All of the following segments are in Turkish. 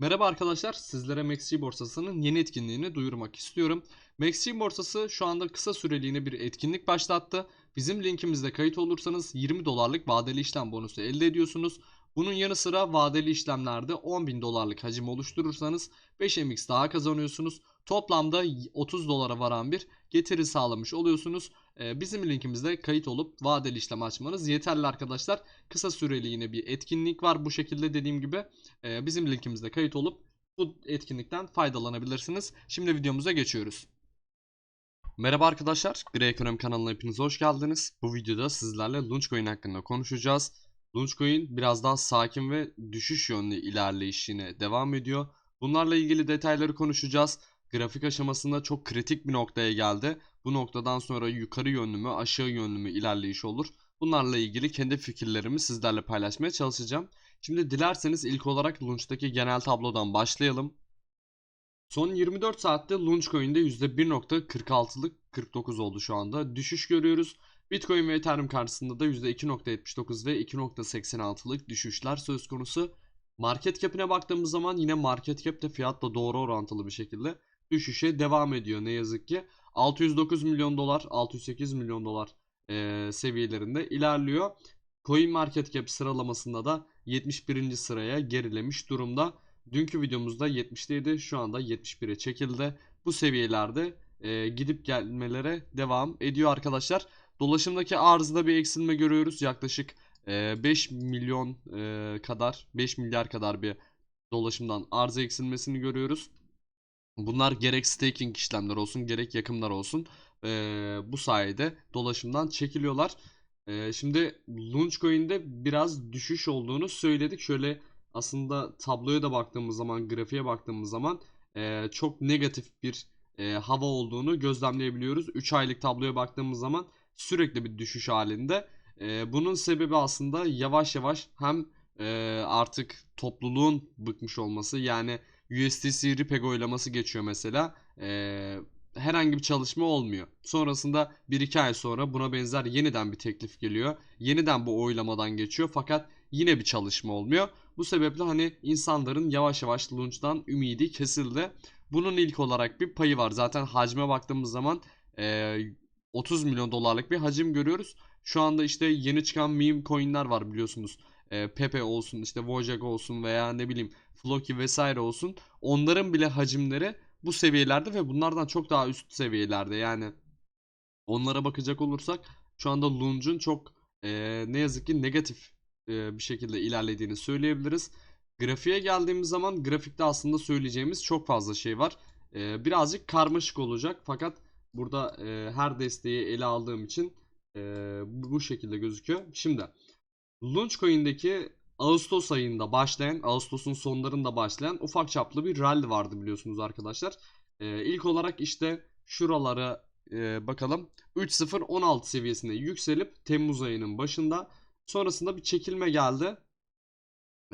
Merhaba arkadaşlar, sizlere MaxG borsasının yeni etkinliğini duyurmak istiyorum. MaxG borsası şu anda kısa süreliğine bir etkinlik başlattı. Bizim linkimizde kayıt olursanız 20 dolarlık vadeli işlem bonusu elde ediyorsunuz. Bunun yanı sıra vadeli işlemlerde 10.000 dolarlık hacim oluşturursanız 5mx daha kazanıyorsunuz. Toplamda 30 dolara varan bir getiri sağlamış oluyorsunuz. Ee, Bizim linkimizde kayıt olup vadeli işlem açmanız yeterli arkadaşlar. Kısa süreli yine bir etkinlik var bu şekilde dediğim gibi. Ee, Bizim linkimizde kayıt olup bu etkinlikten faydalanabilirsiniz. Şimdi videomuza geçiyoruz. Merhaba arkadaşlar, Grey Ekonomi kanalına hepiniz hoş geldiniz. Bu videoda sizlerle Launchcoin hakkında konuşacağız. Launchcoin biraz daha sakin ve düşüş yönlü ilerleyişine devam ediyor. Bunlarla ilgili detayları konuşacağız. Grafik aşamasında çok kritik bir noktaya geldi. Bu noktadan sonra yukarı yönlü mü aşağı yönlü mü ilerleyiş olur. Bunlarla ilgili kendi fikirlerimi sizlerle paylaşmaya çalışacağım. Şimdi dilerseniz ilk olarak Launch'taki genel tablodan başlayalım. Son 24 saatte Launchcoin'de %1.46'lık 49 oldu şu anda. Düşüş görüyoruz. Bitcoin ve Ethereum karşısında da %2.79 ve 2.86'lık düşüşler söz konusu. Market cap'ine baktığımız zaman yine market cap de fiyatla doğru orantılı bir şekilde düşüşe devam ediyor ne yazık ki. 609 milyon dolar, 608 milyon dolar eee, seviyelerinde ilerliyor. Coin Market Cap sıralamasında da 71. sıraya gerilemiş durumda. Dünkü videomuzda 70'teydi. Şu anda 71'e çekildi. Bu seviyelerde e, gidip gelmelere devam ediyor arkadaşlar. Dolaşımdaki arzda bir eksilme görüyoruz. Yaklaşık e, 5 milyon e, kadar 5 milyar kadar bir dolaşımdan arz eksilmesini görüyoruz. Bunlar gerek staking işlemler olsun gerek yakımlar olsun e, bu sayede dolaşımdan çekiliyorlar. E, şimdi Launchcoin'de biraz düşüş olduğunu söyledik. Şöyle aslında tabloya da baktığımız zaman, grafiğe baktığımız zaman e, çok negatif bir e, hava olduğunu gözlemleyebiliyoruz. 3 aylık tabloya baktığımız zaman sürekli bir düşüş halinde. E, bunun sebebi aslında yavaş yavaş hem e, artık topluluğun bıkmış olması yani USDC Ripeg oylaması geçiyor mesela. E, herhangi bir çalışma olmuyor. Sonrasında 1-2 ay sonra buna benzer yeniden bir teklif geliyor. Yeniden bu oylamadan geçiyor fakat yine bir çalışma olmuyor. Bu sebeple hani insanların yavaş yavaş launch'tan ümidi kesildi. Bunun ilk olarak bir payı var. Zaten hacme baktığımız zaman e, 30 milyon dolarlık bir hacim görüyoruz. Şu anda işte yeni çıkan meme coin'ler var biliyorsunuz. E, Pepe olsun işte Wojak olsun veya ne bileyim Floki vesaire olsun. Onların bile hacimleri bu seviyelerde ve bunlardan çok daha üst seviyelerde. Yani onlara bakacak olursak şu anda Lunge'un çok e, ne yazık ki negatif e, bir şekilde ilerlediğini söyleyebiliriz. Grafiğe geldiğimiz zaman grafikte aslında söyleyeceğimiz çok fazla şey var. E, birazcık karmaşık olacak fakat burada e, her desteği ele aldığım için e, bu şekilde gözüküyor. Şimdi Launchcoin'deki Ağustos ayında başlayan, Ağustos'un sonlarında başlayan ufak çaplı bir rally vardı biliyorsunuz arkadaşlar. E, ilk olarak işte şuralara e, bakalım. 3.016 seviyesine yükselip Temmuz ayının başında sonrasında bir çekilme geldi.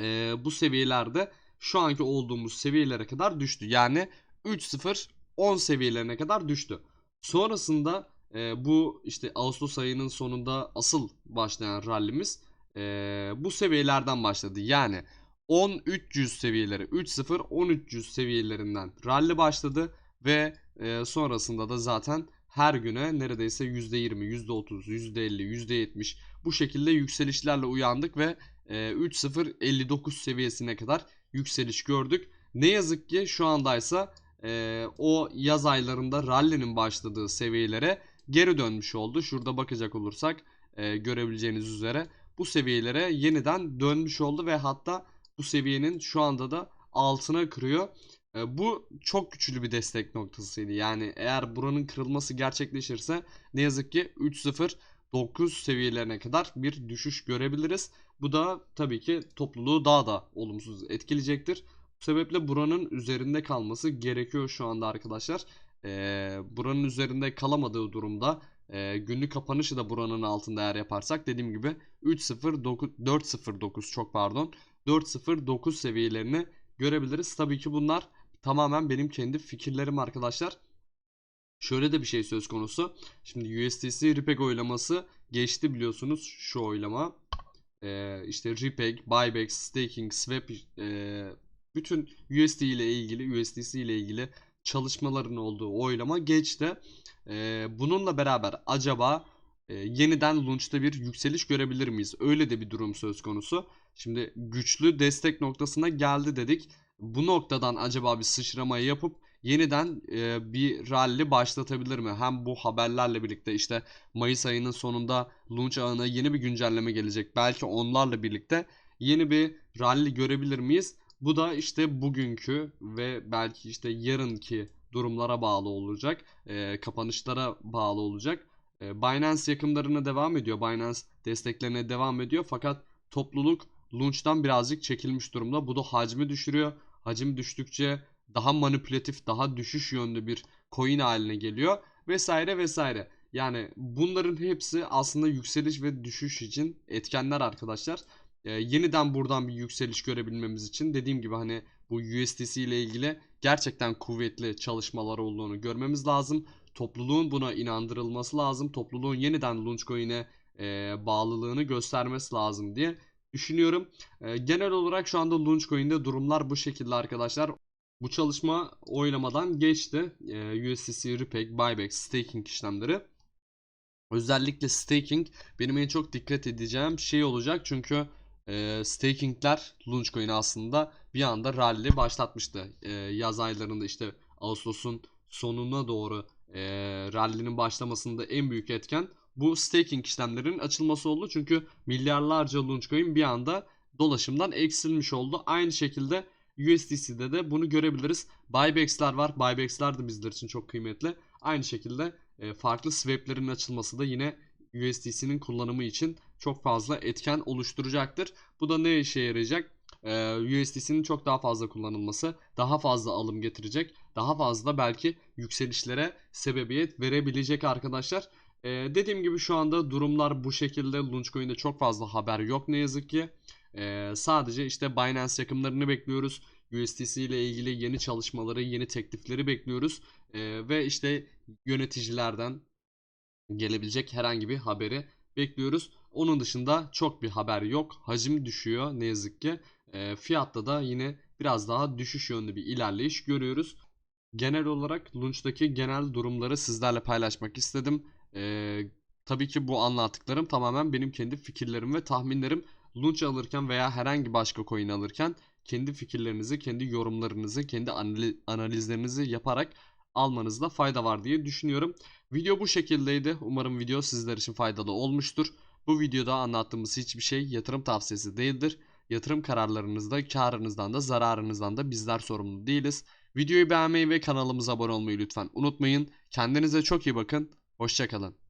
E, bu seviyelerde şu anki olduğumuz seviyelere kadar düştü. Yani 3.010 seviyelerine kadar düştü. Sonrasında e, bu işte Ağustos ayının sonunda asıl başlayan rallimiz e, bu seviyelerden başladı. Yani 10-300 seviyeleri 3-0-1300 seviyelerinden rally başladı ve e, sonrasında da zaten her güne neredeyse %20, %30, %50, %70 bu şekilde yükselişlerle uyandık ve e, 3.059 seviyesine kadar yükseliş gördük. Ne yazık ki şu andaysa e, o yaz aylarında rally'nin başladığı seviyelere geri dönmüş oldu. Şurada bakacak olursak e, görebileceğiniz üzere bu seviyelere yeniden dönmüş oldu ve hatta bu seviyenin şu anda da altına kırıyor. E, bu çok güçlü bir destek noktasıydı. Yani eğer buranın kırılması gerçekleşirse ne yazık ki 3.0 seviyelerine kadar bir düşüş görebiliriz. Bu da tabii ki topluluğu daha da olumsuz etkileyecektir. Bu sebeple buranın üzerinde kalması gerekiyor şu anda arkadaşlar. Ee, buranın üzerinde kalamadığı durumda e, günlük kapanışı da buranın altında eğer yaparsak dediğim gibi 3.09 4.09 çok pardon 4.09 seviyelerini görebiliriz. Tabii ki bunlar tamamen benim kendi fikirlerim arkadaşlar. Şöyle de bir şey söz konusu. Şimdi USDC Ripeg oylaması geçti biliyorsunuz şu oylama. Ee, işte Ripeg, Buyback, Staking, Swap e, bütün USD ile ilgili, USDC ile ilgili çalışmaların olduğu oylama geçti. Ee, bununla beraber acaba e, yeniden launch'ta bir yükseliş görebilir miyiz? Öyle de bir durum söz konusu. Şimdi güçlü destek noktasına geldi dedik. Bu noktadan acaba bir sıçramayı yapıp yeniden e, bir rally başlatabilir mi? Hem bu haberlerle birlikte işte Mayıs ayının sonunda launch ağına yeni bir güncelleme gelecek. Belki onlarla birlikte yeni bir rally görebilir miyiz? Bu da işte bugünkü ve belki işte yarınki durumlara bağlı olacak. E, kapanışlara bağlı olacak. E, Binance yakımlarına devam ediyor. Binance desteklerine devam ediyor. Fakat topluluk launch'tan birazcık çekilmiş durumda. Bu da hacmi düşürüyor. Hacim düştükçe daha manipülatif, daha düşüş yönlü bir coin haline geliyor vesaire vesaire. Yani bunların hepsi aslında yükseliş ve düşüş için etkenler arkadaşlar. Ee, yeniden buradan bir yükseliş görebilmemiz için dediğim gibi hani bu USDC ile ilgili gerçekten kuvvetli çalışmalar olduğunu görmemiz lazım. Topluluğun buna inandırılması lazım. Topluluğun yeniden Launchcoin'e e, bağlılığını göstermesi lazım diye düşünüyorum. E, genel olarak şu anda Launchcoin'de durumlar bu şekilde arkadaşlar. Bu çalışma oylamadan geçti. E, USDC, Repeg, Buyback, Staking işlemleri. Özellikle staking benim en çok dikkat edeceğim şey olacak çünkü e, stakingler Launchcoin'i aslında bir anda rally başlatmıştı. E, yaz aylarında işte Ağustos'un sonuna doğru e, rally'nin başlamasında en büyük etken bu staking işlemlerinin açılması oldu. Çünkü milyarlarca Launchcoin bir anda dolaşımdan eksilmiş oldu. Aynı şekilde USDC'de de bunu görebiliriz. Buybacks'ler var. Buybacks'ler de bizler için çok kıymetli. Aynı şekilde e, farklı swap'lerin açılması da yine USDC'nin kullanımı için çok fazla etken oluşturacaktır. Bu da ne işe yarayacak? Ee, USDC'nin çok daha fazla kullanılması daha fazla alım getirecek. Daha fazla belki yükselişlere sebebiyet verebilecek arkadaşlar. Ee, dediğim gibi şu anda durumlar bu şekilde. Launchcoin'de çok fazla haber yok ne yazık ki. Ee, sadece işte Binance yakımlarını bekliyoruz. USDC ile ilgili yeni çalışmaları, yeni teklifleri bekliyoruz. Ee, ve işte yöneticilerden gelebilecek herhangi bir haberi bekliyoruz. Onun dışında çok bir haber yok. Hacim düşüyor ne yazık ki. E, fiyatta da yine biraz daha düşüş yönlü bir ilerleyiş görüyoruz. Genel olarak Launch'taki genel durumları sizlerle paylaşmak istedim. E, tabii ki bu anlattıklarım tamamen benim kendi fikirlerim ve tahminlerim. Launch alırken veya herhangi başka coin alırken kendi fikirlerinizi, kendi yorumlarınızı, kendi analizlerinizi yaparak almanızda fayda var diye düşünüyorum. Video bu şekildeydi. Umarım video sizler için faydalı olmuştur. Bu videoda anlattığımız hiçbir şey yatırım tavsiyesi değildir. Yatırım kararlarınızda karınızdan da zararınızdan da bizler sorumlu değiliz. Videoyu beğenmeyi ve kanalımıza abone olmayı lütfen unutmayın. Kendinize çok iyi bakın. Hoşçakalın.